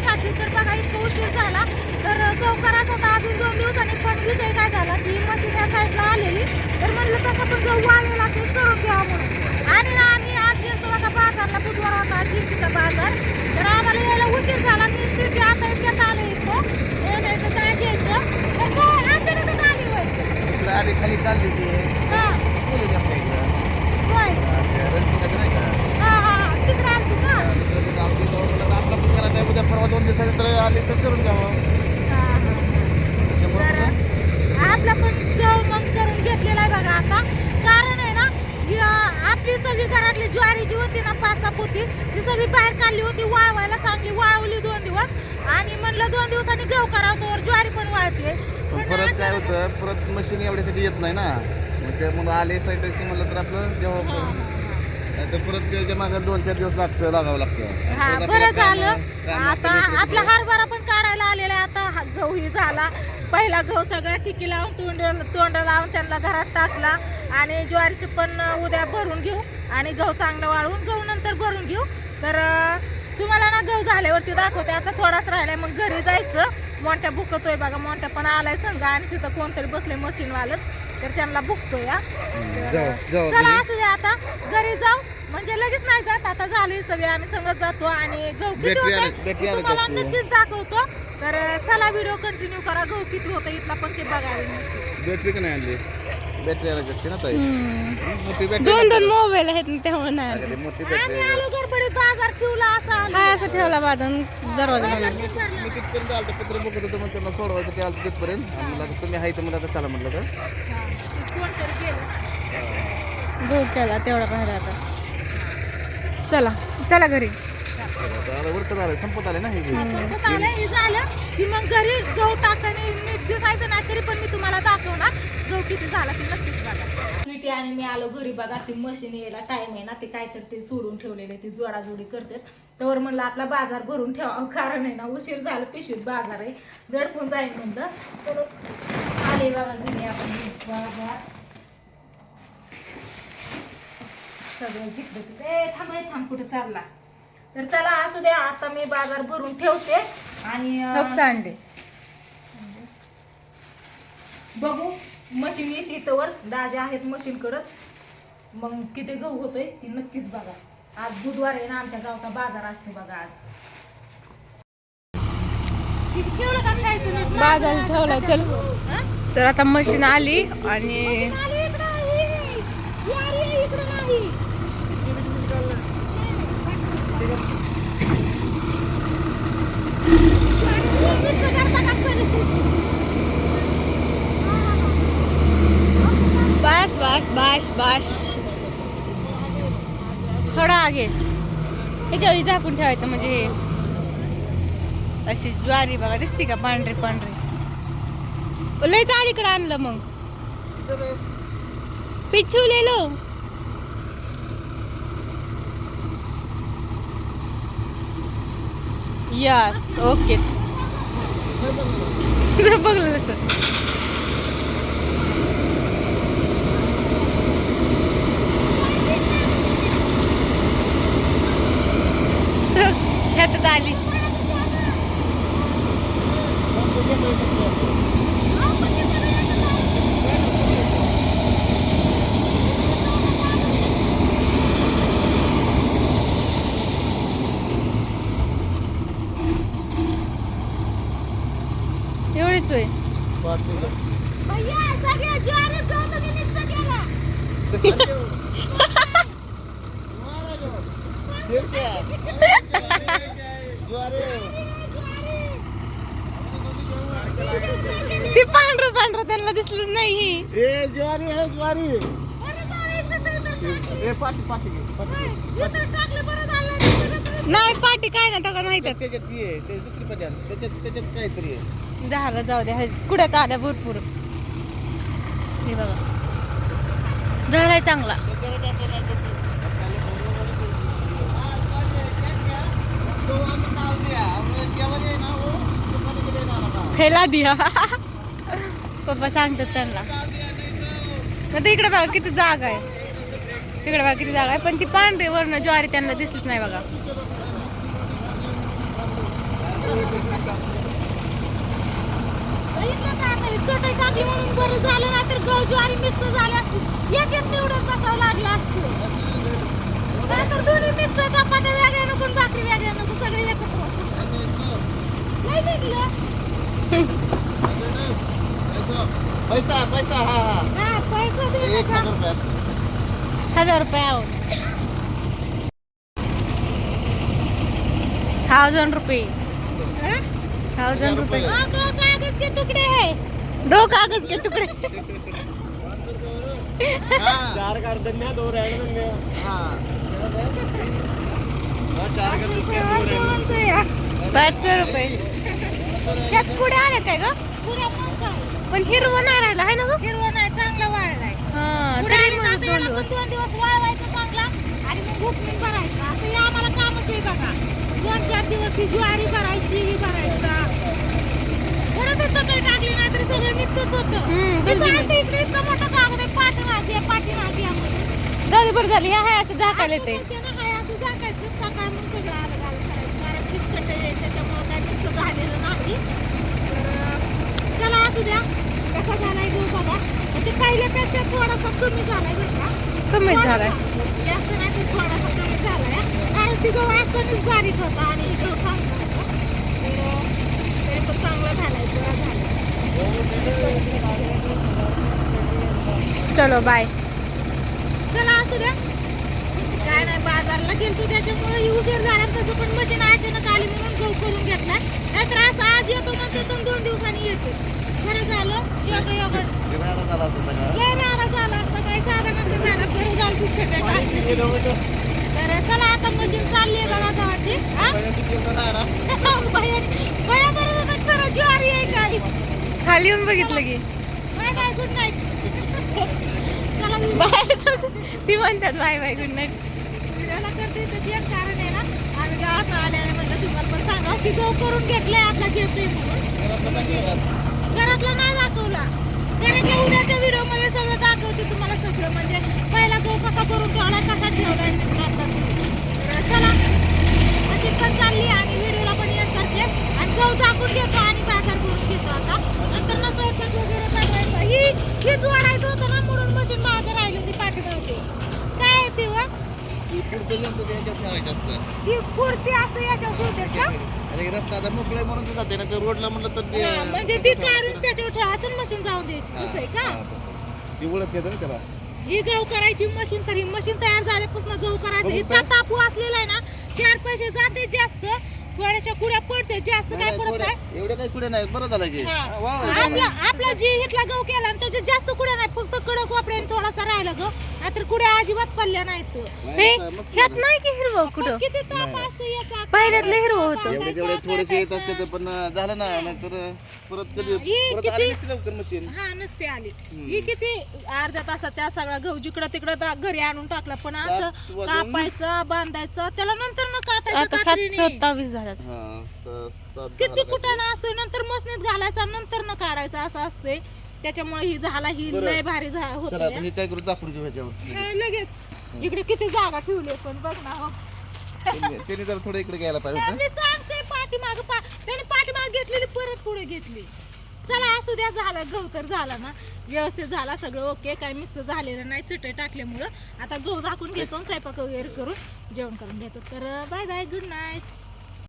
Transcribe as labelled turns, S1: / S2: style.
S1: त्यासाठी तर बघा इतका उशीर झाला. तर गहू करायचा होता अजून दोन दिवसांनी पण विषय काय झाला की मशीन या साईडला आलेली. तर म्हणलं तसं पण गहू वाळलेला ते करून घ्या म्हणून. आणि ना आम्ही आज गेलो आता बाजारला बुधवार होता जिंतीचा बाजार. तर आम्हाला यायला उशीर झाला मी शेवटी आता इतक्यात आले इथं. यायचं जायचं यायचं तर अचानकच आली होय.
S2: खाली चालली होती
S1: हा
S2: बोलू आपल्या इकडं
S1: होय
S2: त्या रणजिताचं नाही का
S1: हा हा हा तिकडे आलती का
S2: तिकडं ते आलती तेव्हा म्हणलं आपला पण करायचं आहे उद्या परवा दोन दिवसात तर आले तर करून घ्यावं.
S1: आपला पण जव मग करून घेतलेला आहे बघा आता. कारण आहे ना आपली सगळी घरातली ज्वारी जी होती ना पाच सहा पोती ती सगळी बाहेर काढली होती वाळवायला चांगली वाळवली दोन दिवस. आणि म्हणलं दोन दिवसांनी गहू करावं तर ज्वारी पण वाळते.
S2: परत काय होतं परत मशीन एवढ्यासाठी येत नाही ना. मग त्यामुळे आले साहित्याची म्हणलं तर आपलं जेव्हा नाही तर परत त्याच्यामागे दोन चार दिवस लागतं लागावं लागतं.
S1: हा
S2: परत
S1: बरं झालं.
S2: कामं-
S1: आता
S2: आपल्याला
S1: आपला हरभरा पण काढायला आलेला आहे. आता हा गहूही झाला. पहिला गहू सगळा टिकी लावून तोंड तोंड लावून त्यांना घरात टाकला. आणि ज्वारीचं पण उद्या भरून घेऊ. आणि गहू चांगला वाळवून गहू नंतर भरून घेऊ. तर अं, तुम्हाला ना गहू झाल्यावरती दाखवते. आता थोडाच राहिलाय मग घरी जायचं. मोठ्या बुकतोय बघा मोठ्या पण आलाय संघ आणि तिथं कोणतरी बसले मशीन वालच. तर त्यांना बुकतोय हा. तर,
S2: जाऊ जाऊ
S1: चला. असू दे आता. घरी जाऊ. म्हणजे लगेच नाही जात. आता झाली सगळे आम्ही संगत जातो आणि गहू किती
S2: आली-
S1: ते
S2: आली
S1: तुम्हाला. नक्कीच दाखवतो. तर चला व्हिडिओ कंटिन्यू करा. गहू किती होतं इथला पण ते बघायला.
S2: बॅटरी का नाही आणली? बॅटरी असते ना ताई? मोठी बॅटरी
S3: दोन दोन मोबाईल आहेत ना त्यामुळे नाही
S2: मोठी बॅटरी
S1: आम्ही आलो गडबडीत बाजार ठेवला असा आलो.
S3: काय असं ठेवला बाजून दरवाजा
S2: मी तिथपर्यंत आलतो पत्र बघत होतो मग त्यांना सोडवायचं ते आलं तिथपर्यंत. आणि मला आता तुम्ही आहे तर मला आता चला म्हटलं तर.
S1: हा, कोणतरी गेलं.
S3: गहू केला तेवढा राहिला आता. चला चला घरी.
S2: संपत आले ना हे.
S1: संपत आलं, हे झालं. की मग घरी गहू टाकताना नीट दिसायचं नाही तरी पण मी तुम्हाला दाखवणार. गहू किती झाला ते नक्कीच बघा. स्वीटी आणि मी आलो घरी बघा ती मशीन यायला टाइम आहे ना ते काहीतरी ते सोडून ठेवलेले ते जोडाजोडी करतात. तर म्हणलं आपला बाजार भरून ठेवावं कारण आहे ना उशीर झालं पिशवीत बाजार आहे. दडपून जाईल म्हणलं. तर आले बघा घरी आपण. बाजार. सगळं जिकडं तिकडे. थांब थांब कुठे चालला? तर चला असू द्या आता मी बाजार भरून ठेवते. आणि अं,
S3: अंडे
S1: बघू मशीन येते इथवर. दाजे आहेत मशीन कडच मग किती गहू होतोय ती नक्कीच बघा. आज बुधवार आहे ना आमच्या गावचा बाजार असतो बघा आज?
S3: बाजार ठेवला चल? तर आता मशीन आली आणि
S1: आली इकडं, ही. ज्वारी आहे इकडं नाही. ज्वारी मिक्स करता का सगळी?
S3: बस बस बस बस. थोडा आगे. ह्याच्यावर झाकून ठेवायचं म्हणजे हे. अशी ज्वारी बघा दिसते का? पांढरी पांढरी. लय अलीकडे आणलं मग. पिच्छू यस
S1: Yes, okay.
S3: ती पांढरं पांढरं त्यांना दिसलंच नाही
S2: ए ज्वारी आहे ज्वारी. ए
S3: नाही पाठी काय नाही तर
S2: त्याच्यात ती आहे ते दुसरी आण. त्याच्यात त्याच्यात काहीतरी आहे
S3: झालं जाऊ द्या कुड्याचा आल्या भरपूर. हे बघा. झालाय चांगला. फेला दिया. पप्पा सांगतात त्यांना. तर तिकडे बघा किती जागा आहे. तिकडे बघा किती जागा आहे. पण ती पांढरी वर्ण ज्वारी त्यांना दिसलीच नाही बघा.
S1: सगळे
S2: पैसा पैसा हा हा.
S1: हा पैसा दे
S2: एक
S1: नका.
S2: हजार रुपयात
S3: हजार रुपये आहो. थाउजंड रुपये.
S1: हा?
S3: थाउजंड रुपये.
S1: हाँ, दो कागज के टुकड़े है.
S3: दो कागज के टुकड़े.
S2: हा.
S4: चार काढ दिल्या दोन राहिले दिल्या
S2: हा
S4: चार काढ दिल्या
S3: पाचशे रुपये. त्यात पुढे आले काय ग?
S1: पण
S3: हिरवं नाही राहिलं आहे ना ग?
S1: हिरवं नाही चांगला वाळलाय.
S3: हा तरी
S1: आता
S3: दोन दिवस.
S1: दोन दिवस वाळवायचं चांगला. आणि मग भरायचं. आता हे आम्हाला कामच आहे बघा. दोन चार दिवस ही ज्वारी भरायची ही भरायचा. बरं ते चटई टाकली नाही तरी सगळं मिक्सच होतं. ते इकडे इतकं मोठं आहे पाठी मागे पाठी मागे
S3: जाऊ बरं झाली ह्या हाय असं झाकायला येते
S1: सकाळ मग सगळं आलं घालून करायचं. कारण ती चटई आहे त्याच्यामुळं काय मिक्स झालेलं तर चला असू द्या. कसा झालाय गहू बघा. म्हणजे पहिल्यापेक्षा थोडासा कमी झालाय बरं का.
S3: कमी झालाय.
S1: जास्त नाही पण थोडासा कमी झालाय. कारण ती गहू असतानाच बारीक होता आणि गहू चांगला होता. तर पण चांगला झालाय बरा झालाय.
S3: चलो बाय
S1: चला असू द्या. काय नाही बाजारला गेलतो त्याच्यामुळे झाला. तसं पण मशीन अचानक आली म्हणून गहू करून घेतलाय नाहीतर असं आज येतो नंतर दोन दोन दिवसांनी येतो. बरं झालं? योगा योगा लय झाला असता काही साधं नसतं झालं. बरं झालं तू सगळं टाकलं.
S4: किलोमीटर
S1: तर चला आता मशीन चालली आहे बघा गावाची. हा? भया बरोबर खरं ज्वारी आहे काय
S3: खाली येऊन बघितलं की.
S1: बाय बाय गुड नाईट चला
S3: बाय ती म्हणतात बाय बाय गुड नाईट
S1: करते त्याची एक कारण आता ना आल्याने म्हणलं तुम्हाला पण सांगा की गहू करून घेतलाय आपला घेतोय म्हणून
S2: घरातलं नाही घरात.
S1: घरातला नाही दाखवला. घरातल्या उद्याच्या व्हिडिओमध्ये सगळं दाखवते तुम्हाला सगळं. म्हणजे पहिला गहू कसा करून ठेवलाय कसा ठेवलाय घरातला. तर चला. अशी पण चालली आणि व्हिडिओला पण येत करते आणि गहू टाकून घेतो आणि बाजार करून घेतो आता. नंतर ना स्वयंपाक वगैरे बनवायचा ही हीच वाढायचं होतं ना म्हणून मशीन मागं राहिली ती पाठीमागते काय आहे ते व?
S2: ती पुढचं यंत्र त्याच्यात ठेवायचं असतं.
S1: ही कुर्ती असं याच्यावर ठेवतात का
S2: आता हे रस्ता आता मोकळा आहे म्हणून ते जाते ना तर रोडला म्हणलं तर ते
S1: हा, म्हणजे ती काढून त्याच्यावर ठेवायचं मशीन जाऊन द्यायची
S2: हा,
S1: असं आहे का.
S2: ती ओळख येतं ना त्याला
S1: ही गहू करायची मशीन तर ही मशीन तयार झाल्यापासून गहू करायचं इतका
S2: का?
S1: तापू असलेला आहे ना चार पैसे जाते जास्त थोड्याशा कुड्या पडते जास्त
S2: नाही,
S1: काय
S2: नाही,
S1: पडत नाही.
S2: एवढे काही कुठे नाहीत बरं झालं की.
S1: हा.
S2: वा, वा,
S1: आपला आपला जी इथला गहू केला आणि त्याच्यात जास्त कुड्या नाही फक्त कडक वापऱ्याने थोडासा राहिला गहू नाहीतर कुड्या अजिबात पडल्या नाहीत.
S3: हे
S2: मस्त
S3: ह्यात
S2: झालं.
S3: नाही की हिरवं कुठं?
S1: किती ताप असतो याचा?
S3: पहिल्यातलं हिरवं होतं.
S2: एवढे तेवढे थोडेसे येत असते तर पण झालं ना नाहीतर परत कधी
S1: ही
S2: परत
S1: किती-
S2: आली नसती लवकर मशीन
S1: हा नसते आली. ही किती अर्ध्या तासाच्या सगळा गहू जिकडं तिकडं दा- घरी आणून टाकला पण असं
S2: वाजून-
S1: कापायचं बांधायचं त्याला नंतर न
S3: आता
S1: कापायचं
S3: सात
S1: कात्रीने.
S3: सत्तावीस झाल्यात.
S2: हा स- सात
S1: किती
S2: झालं काय
S1: कुटाणा असतोय नंतर मसनीत घालायचा नंतर न काढायचा असं असते त्याच्यामुळे ही झाला ही
S2: बरं.
S1: लय भारी झा-
S2: ते.
S1: होते
S2: चला आता हे काय करू? दाखवू घेऊ ह्याच्यावर.
S1: लगेच. इकडे किती जागा ठेवली पण बघ ना हो.
S2: त्यांनी त्यांनी जरा थोडं इकडे घ्यायला पाहिजे होतं.
S1: मी सांगते पाठीमाग पा त्याने घेतलेली परत पुढे घेतली. चला असू द्या झालं गहू तर झाला ना. व्यवस्थित झाला सगळं ओके काय मिक्स झालेलं नाही चटई टाकल्यामुळं. आता गहू झाकून घेतो आणि स्वयंपाक वगैरे करून जेवण करून घेतो. तर बाय बाय गुड नाईट